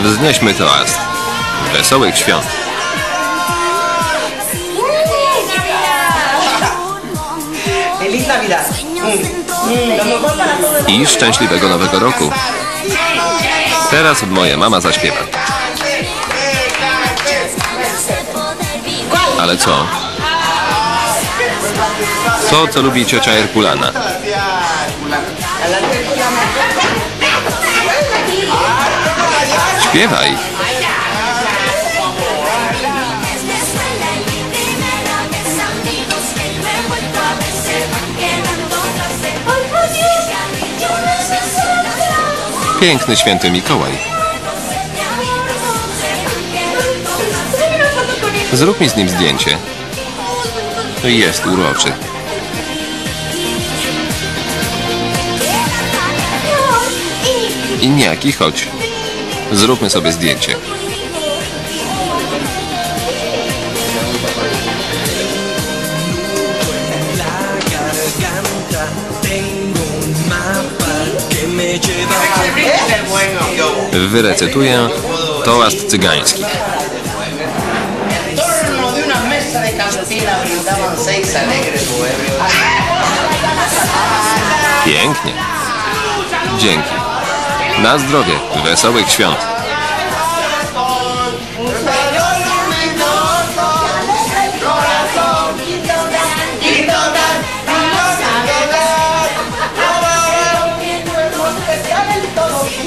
Wznieśmy toast. Wesołych świąt. I szczęśliwego nowego roku. Teraz moja mama zaśpiewa. Ale co? To, co lubi ciocia Herkulana. Śpiewaj. Piękny święty Mikołaj. Zrób mi z nim zdjęcie. Jest uroczy. Iniaki, chodź. Zróbmy sobie zdjęcie. Wyrecytuję toast cygański. Pięknie. Dzięki. Na zdrowie. Wesołych świąt.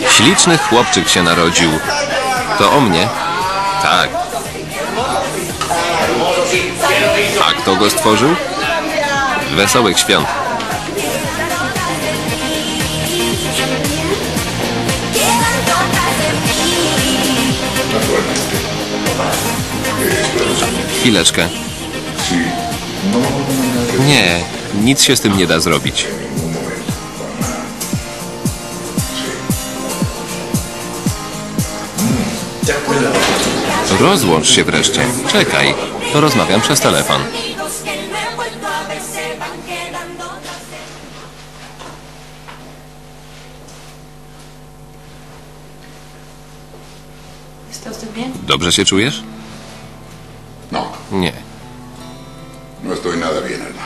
Śliczny chłopczyk się narodził. To o mnie? Tak. A kto go stworzył? Wesołych świąt. Chwileczkę. Nie, nic się z tym nie da zrobić. Rozłącz się wreszcie. Czekaj, rozmawiam przez telefon. Dobrze się czujesz? No, Nie. no estoy nada bien, Alma.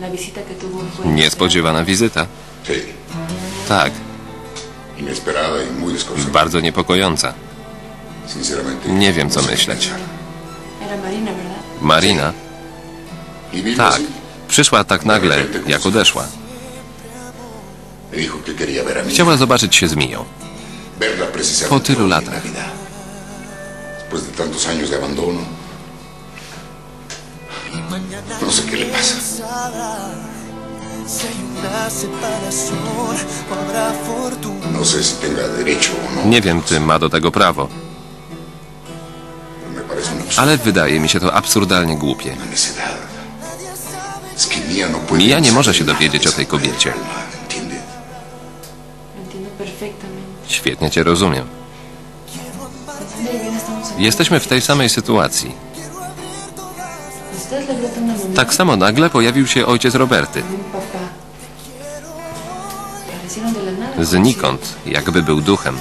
La visita que tuvo fue... Niespodziewana wizyta. Sí, Tak, inesperada y bardzo niepokojąca. Sinceramente. Nie wiem, co myśleć. Era Marina, ¿verdad? Marina? Y Tak. Przyszła tak nagle, jak odeszła. Chciała zobaczyć się z Miją. Po tylu latach. Después de tantos años de abandono. No sé qué le pasa. No sé si tenga derecho o no. Nie wiem, czy ma do tego prawo, ale wydaje mi się to absurdalnie głupie. Mía no Mija nie może się dowiedzieć o tej kobiecie. Świetnie cię rozumiem. Jesteśmy w tej samej sytuacji. Tak samo nagle pojawił się ojciec Roberty. Znikąd, jakby był duchem.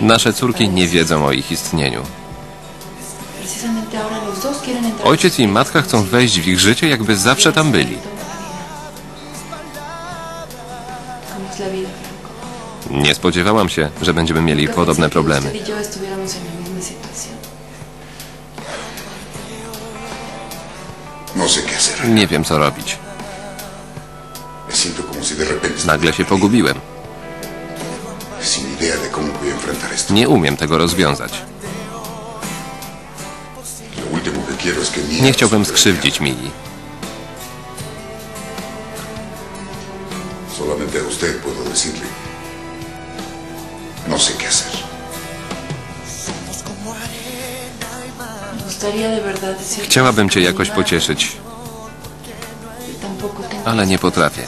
Nasze córki nie wiedzą o ich istnieniu. Ojciec i matka chcą wejść w ich życie, jakby zawsze tam byli. Nie spodziewałam się, że będziemy mieli podobne problemy. Nie wiem, co robić. Nagle się pogubiłem. Nie umiem tego rozwiązać. Nie chciałbym skrzywdzić Mili. No sé qué hacer. Chciałabym cię jakoś pocieszyć, ale nie potrafię.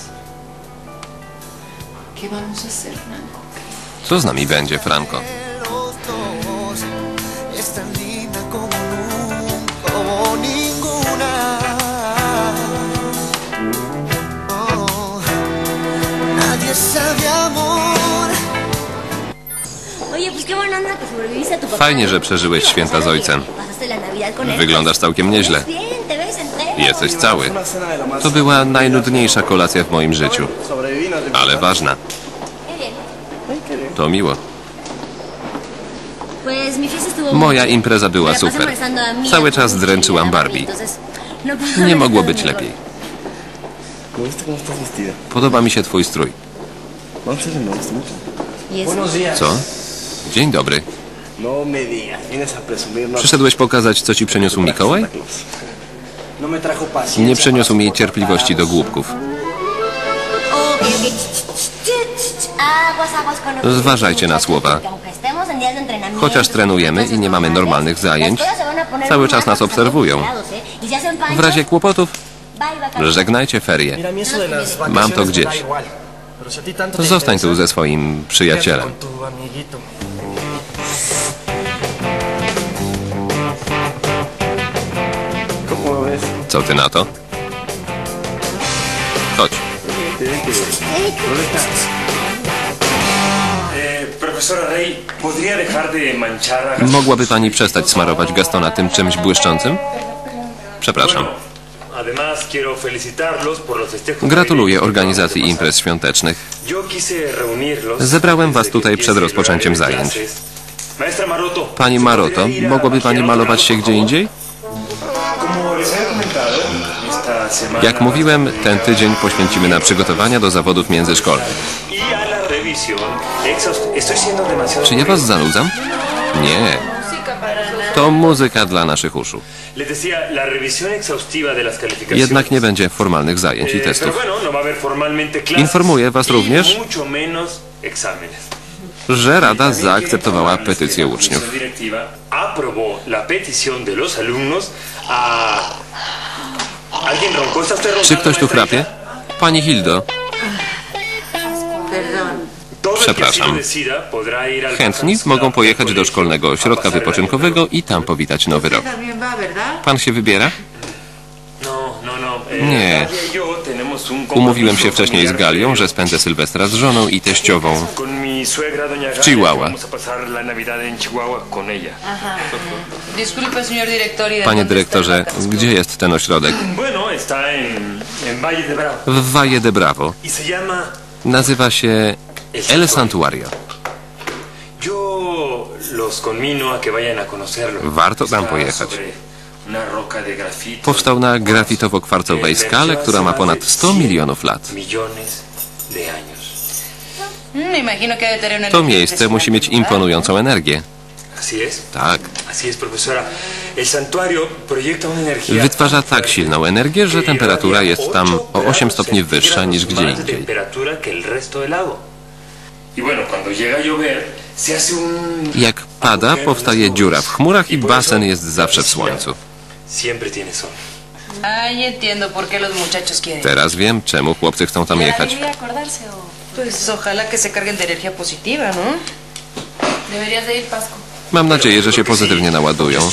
Co z nami będzie, Franco? Fajnie, że przeżyłeś święta z ojcem. Wyglądasz całkiem nieźle. Jesteś cały. To była najnudniejsza kolacja w moim życiu, ale ważna. To miło. Moja impreza była super. Cały czas dręczyłam Barbie. Nie mogło być lepiej. Podoba mi się twój strój. Co? Dzień dobry. No presumirnos. Przyszedłeś pokazać, co ci przyniósł Mikołaj? No. Nie przeniósł mi cierpliwości do głupków. Zważajcie na słowa. Chociaż trenujemy i nie mamy normalnych zajęć, cały czas nas obserwują. W razie kłopotów żegnajcie ferie. Mam to gdzieś. Zostań tu ze swoim przyjacielem. Co ty na to? Chodź. Mogłaby pani przestać smarować Gastona tym czymś błyszczącym? Przepraszam. Gratuluję organizacji imprez świątecznych. Zebrałem was tutaj przed rozpoczęciem zajęć. Pani ¿se Maroto, mogłaby pani malować się gdzie indziej? Jak mówiłem, ten tydzień poświęcimy na przygotowania do zawodów międzyszkolnych. Czy ja was zanudzam? Nie. To muzyka dla naszych uszu. Jednak nie będzie formalnych zajęć i Eh, testów. bueno, no Informuję was również, że Rada zaakceptowała petycję uczniów. Czy ktoś tu chrapie? Pani Hildo, Przepraszam. chętni mogą pojechać do szkolnego ośrodka wypoczynkowego i tam powitać nowy rok. Pan się wybiera? Nie. Umówiłem się wcześniej z Galią, że spędzę Sylwestra z żoną i teściową. Galia, Chihuahua. ¿y Panie dyrektorze, gdzie jest ten ośrodek? W Valle de Bravo. Y. Nazywa się El Santuario. Warto tam pojechać. Powstał na grafitowo-kwarcowej skale, która ma ponad 100 milionów lat. Una To miejsce musi mieć impresionante, imponującą energię. Tak. Wytwarza tak silną energię, że temperatura jest tam o 8 grados stopni wyższa niż gdzie indziej. Y. Jak pada, powstaje dziura w chmurach i basen jest zawsze w słońcu. Siempre tiene sol. Ay, entiendo por qué los muchachos quieren. Teraz wiem, czemu chłopcy chcą tam jechać. Debería acordarse o... Pues ojalá que se carguen de energía positiva, ¿no? Deberías de ir, Pascu. Mam nadzieję, że się pozytywnie naładują.